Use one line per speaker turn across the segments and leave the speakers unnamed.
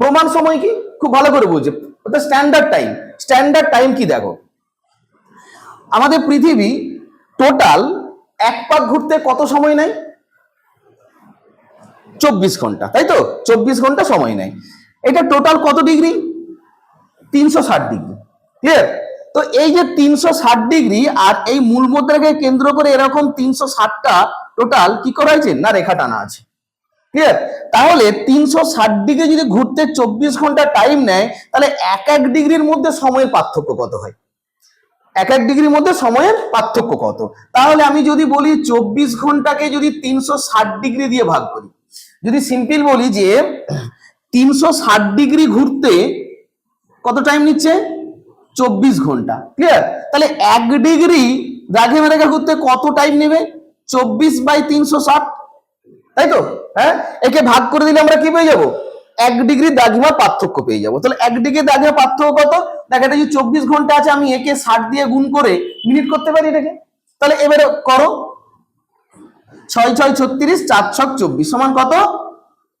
প্রমাণ সময় কি? খুব ভালো করে বুঝছে ওটা স্ট্যান্ডার্ড টাইম স্ট্যান্ডার্ড টাইম কি দেখো? আমাদের পৃথিবী টোটাল এক পাক ঘুরতে কত সময় নেয়? চব্বিশ ঘণ্টা, তাই তো? চব্বিশ ঘণ্টা সময় নেয়। এটা টোটাল কত ডিগ্রি তিনশো ষাট ডিগ্রি ক্লিয়ার তো এই যে তিনশো ষাট ডিগ্রি আর এই মূল মুদ্রাকে কেন্দ্র করে এরকম তিনশো ষাটটা টোটাল কি করা হয়েছে? না, রেখা টানা আছে। ক্লিয়ার তাহলে তিনশো ষাট ডিগ্রি যদি ঘুরতে চব্বিশ ঘণ্টা টাইম নেয়, তাহলে এক এক ডিগ্রির মধ্যে সময়ের পার্থক্য কত হয়? এক এক ডিগ্রির মধ্যে সময়ের পার্থক্য কত? তাহলে আমি যদি বলি চব্বিশ ঘন্টাকে যদি তিনশো ষাট ডিগ্রি দিয়ে ভাগ করি, যদি সিম্পল বলি যে তিনশো ষাট ডিগ্রি ঘুরতে কত টাইম নিচ্ছে? চব্বিশ ঘণ্টা। ক্লিয়ার তাহলে এক ডিগ্রি দ্রাঘিমা রেখা ঘুরতে কত টাইম নেবে? চব্বিশ বাই তিনশো ষাট তাই তো? হ্যাঁ? একে ভাগ করে দিলে আমরা কি পেয়ে যাব? এক ডিগ্রি দ্রাঘিমা পার্থক্য পেয়ে যাব। তাহলে এক ডিগ্রি দ্রাঘিমা পার্থক্য কত? দেখা যদি চব্বিশ ঘণ্টা আছে, আমি একে ষাট দিয়ে গুণ করে মিনিট করতে পারি এটাকে। তাহলে এবারে করো। ছয় ছয়, ছত্রিশ, চার, ছক, চব্বিশ সমান কত?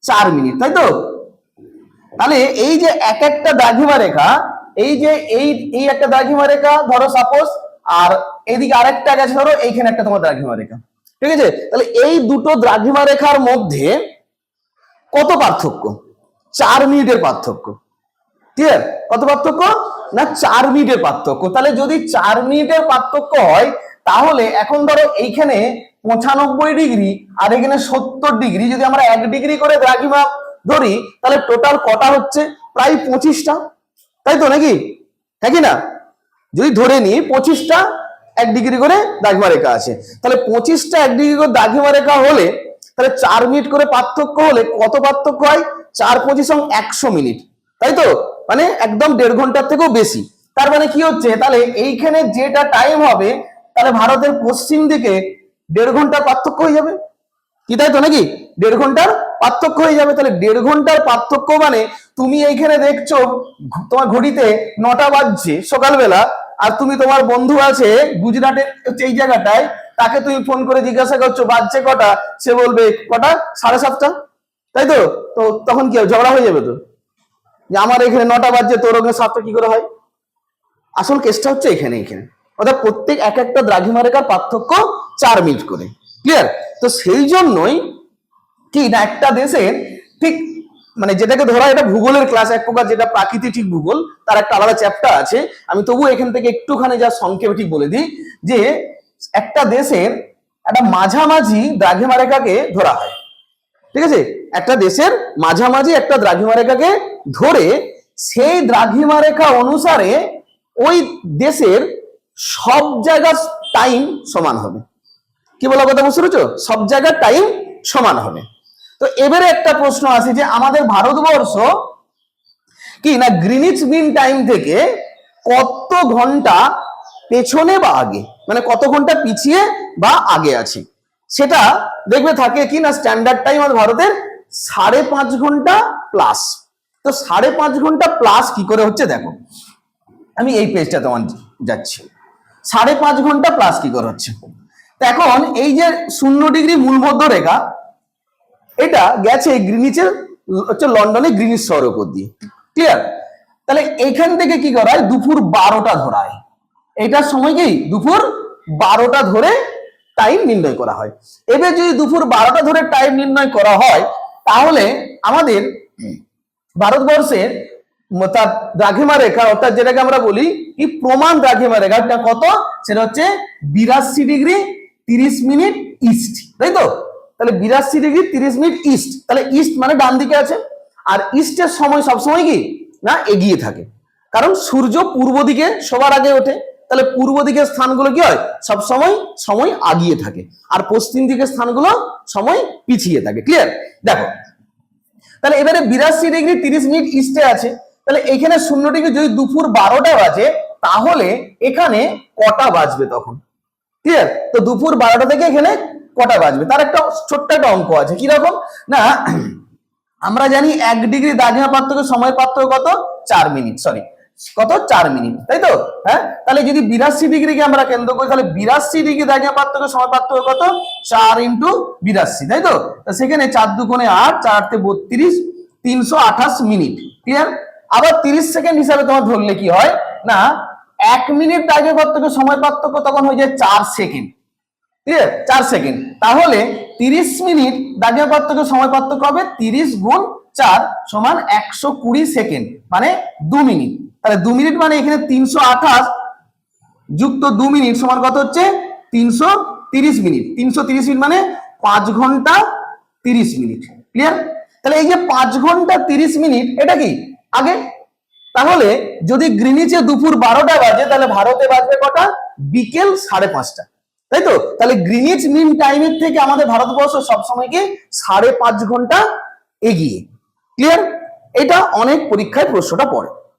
চার মিনিট তাই তো? তাহলে এই যে এক একটা দাঘিমা রেখা, এই যে এই এই একটা দাঘিমা রেখা ধরো সাপোজ আর এইদিকে আরেকটা গেছে ধরো, এইখানে একটা তোমার দাঘিমা রেখা। ঠিক আছে? তাহলে এই দুটো দ্রাঘিমা রেখার মধ্যে কত পার্থক্য? চার মিনিটের পার্থক্য। ক্লিয়ার কত পার্থক্য? না, চার মিনিটের পার্থক্য। তাহলে যদি চার মিনিটের পার্থক্য হয়, তাহলে এখন ধরো এইখানে পঁচানব্বই ডিগ্রি আর এখানে সত্তর ডিগ্রি। যদি আমরা এক ডিগ্রি করে দ্রাঘিমা ধরি, তাহলে টোটাল কটা হচ্ছে? প্রায় পঁচিশটা। তাই তো নাকি? হ্যাঁ কি না? যদি ধরে নিই, পঁচিশটা এক ডিগ্রি করে দাগিমা রেখা আছে। তাহলে পঁচিশটা এক ডিগ্রি করে দাগিমা রেখা হলে, তাহলে চার মিনিট করে পার্থক্য হলে কত পার্থক্য হয়? চার পঁচিশ একশো মিনিট। তাই তো? মানে একদম দেড় ঘণ্টার থেকেও বেশি। তার মানে কি হচ্ছে? তাহলে এইখানে যেটা টাইম হবে, তাহলে ভারতের পশ্চিম দিকে দেড় ঘণ্টার পার্থক্য হয়ে যাবে। কি তাই তো নাকি? দেড় ঘণ্টার পার্থক্য হয়ে যাবে। তাহলে দেড় ঘণ্টার পার্থক্য মানে তুমি এইখানে দেখছ, তোমার ঘড়িতে নটা বাজছে সকালবেলা আর তুমি তোমার বন্ধু আছে গুজরাটের এই জায়গাটায়, তাকে তুমি ফোন করে জিজ্ঞাসা করছ, বাজছে কটা? সে বলবে, কটা? সাড়ে সাতটা? তাই তো? তো তখন কি? ঝগড়া হয়ে যাবে তো? যে আমার এখানে নটা বাজছে, তোর ওখানে সাতটা কি করে হয়? আসল কেসটা হচ্ছে এখানে এখানে। অর্থাৎ প্রত্যেক এক একটা দ্রাঘিমা রেখার পার্থক্য চার মিনিট করে। ক্লিয়ার তো সেই জন্যই কি না, একটা দেশের ঠিক মানে যেটাকে ধরা এটা ভূগোলের ক্লাস এক প্রকার যেটা প্রাকৃতিক ঠিক ভূগোল, তার একটা আলাদা চ্যাপ্টার আছে। আমি তবু এখান থেকে একটুখানি যা সংক্ষেপে ঠিক বলে দিই, যে একটা দেশের একটা মাঝামাঝি দ্রাঘিমা রেখাকে ধরা হয়। ঠিক আছে? একটা দেশের মাঝামাঝি একটা দ্রাঘিমা রেখাকে ধরে সেই দ্রাঘিমা রেখা অনুসারে ওই দেশের সব জায়গার টাইম সমান হবে। কি বলা কথা বুঝতে সব জায়গার টাইম সমান হবে। তো এবারে একটা প্রশ্ন আছে যে আমাদের ভারতবর্ষ কি না গ্রিনিচ মিন টাইম থেকে কত ঘণ্টা পেছনে বা আগে? মানে কত ঘণ্টা পিছিয়ে বা আগে আছে? সেটা দেখবে থাকে কি না স্ট্যান্ডার্ড টাইম আমাদের ভারতের সাড়ে পাঁচ ঘণ্টা প্লাস তো সাড়ে পাঁচ ঘণ্টা প্লাস কি করে হচ্ছে দেখো, আমি এই পেজটা তোমার যাচ্ছি। সাড়ে পাঁচ ঘণ্টা প্লাস কি করে হচ্ছে? এখন এই যে শূন্য ডিগ্রি মূলমধ্য রেখা এটা গেছে গ্রিনিচের হচ্ছে লন্ডনে গ্রিনিচ শহরের উপর দিয়ে। ক্লিয়ার তাহলে এখান থেকে কি করা হয়? দুপুর বারোটা ধরায় এটার সময় কি? দুপুর বারোটা ধরে টাইম নির্ণয় করা হয়। এবার যদি দুপুর বারোটা ধরে টাইম নির্ণয় করা হয়, তাহলে আমাদের ভারতবর্ষের তার দ্রাঘিমা রেখা, অর্থাৎ যেটাকে আমরা বলি, কি প্রমাণ দ্রাঘিমা রেখাটা কত? সেটা হচ্ছে বিরাশি ডিগ্রি তিরিশ মিনিট ইস্ট তাই তো? তাহলে বিরাশি ডিগ্রি তিরিশ মিনিট ইস্ট, তাহলে ইস্ট মানে ডান দিকে আছে, আর ইস্টের সময় সবসময় কি? না, এগিয়ে থাকে। কারণ সূর্য পূর্ব দিকে সবার আগে ওঠে, তাহলে পূর্ব দিকের স্থানগুলো কি হয়? সব সময় সময় আগিয়ে থাকে, আর পশ্চিম দিকের স্থানগুলো সময় পিছিয়ে থাকে। ক্লিয়ার দেখো, তাহলে এবারে বিরাশি ডিগ্রি তিরিশ মিনিট ইস্টে আছে, তাহলে এখানে শূন্য ডিগ্রি যদি দুপুর বারোটা বাজে, তাহলে এখানে কটা বাজবে তখন? ক্লিয়ার তো দুপুর বারোটা থেকে এখানে কটা বাজবে? তার একটা ছোট্ট একটা অঙ্ক আছে। কীরকম? না, আমরা জানি এক ডিগ্রি দাগিমা পার্থক্য সময় পার্থক্য কত? চার মিনিট সরি কত? চার মিনিট, তাই তো? হ্যাঁ? তাহলে যদি বিরাশি ডিগ্রিকে আমরা কেন্দ্র করি, তাহলে বিরাশি ডিগ্রি দাগিমা পার্থক্য সময় পার্থক্য কত? চার ইন্টু বিরাশি, তাই তো? সেখানে চার দুগুণে আট, চার আটতে বত্রিশ, তিনশো আঠাশ মিনিট ক্লিয়ার আবার তিরিশ সেকেন্ড হিসাবে তোমার ধরলে কি হয়? না, এক মিনিট দাগের পার্থক্য সময় পার্থক্য তখন হয়ে যায় চার সেকেন্ড। ক্লিয়ার চার সেকেন্ড তাহলে তিরিশ মিনিট দাগের পার্থক্য সময় পার্থক্য হবে তিরিশ গুণ চার সমান একশো কুড়ি সেকেন্ড মানে দু মিনিট। তাহলে দু মিনিট মানে এখানে তিনশো আঠাশ যুক্ত দু মিনিট সমান কত হচ্ছে? তিনশো তিরিশ মিনিট। তিনশো তিরিশ মিনিট মানে পাঁচ ঘণ্টা তিরিশ মিনিট। ক্লিয়ার তাহলে এই যে পাঁচ ঘণ্টা তিরিশ মিনিট, এটা কি? আগে? তাহলে যদি গ্রিনিচে দুপুর বারোটা বাজে, তাহলে ভারতে বাজবে কটা? বিকেল সাড়ে পাঁচটা। তাই তো তাহলে গ্রিনিচ মিন টাইমের থেকে আমাদের ভারতবর্ষ সবসময় কি সাড়ে পাঁচ ঘণ্টা এগিয়ে। ক্লিয়ার এটা অনেক পরীক্ষায় প্রশ্নটা পড়ে।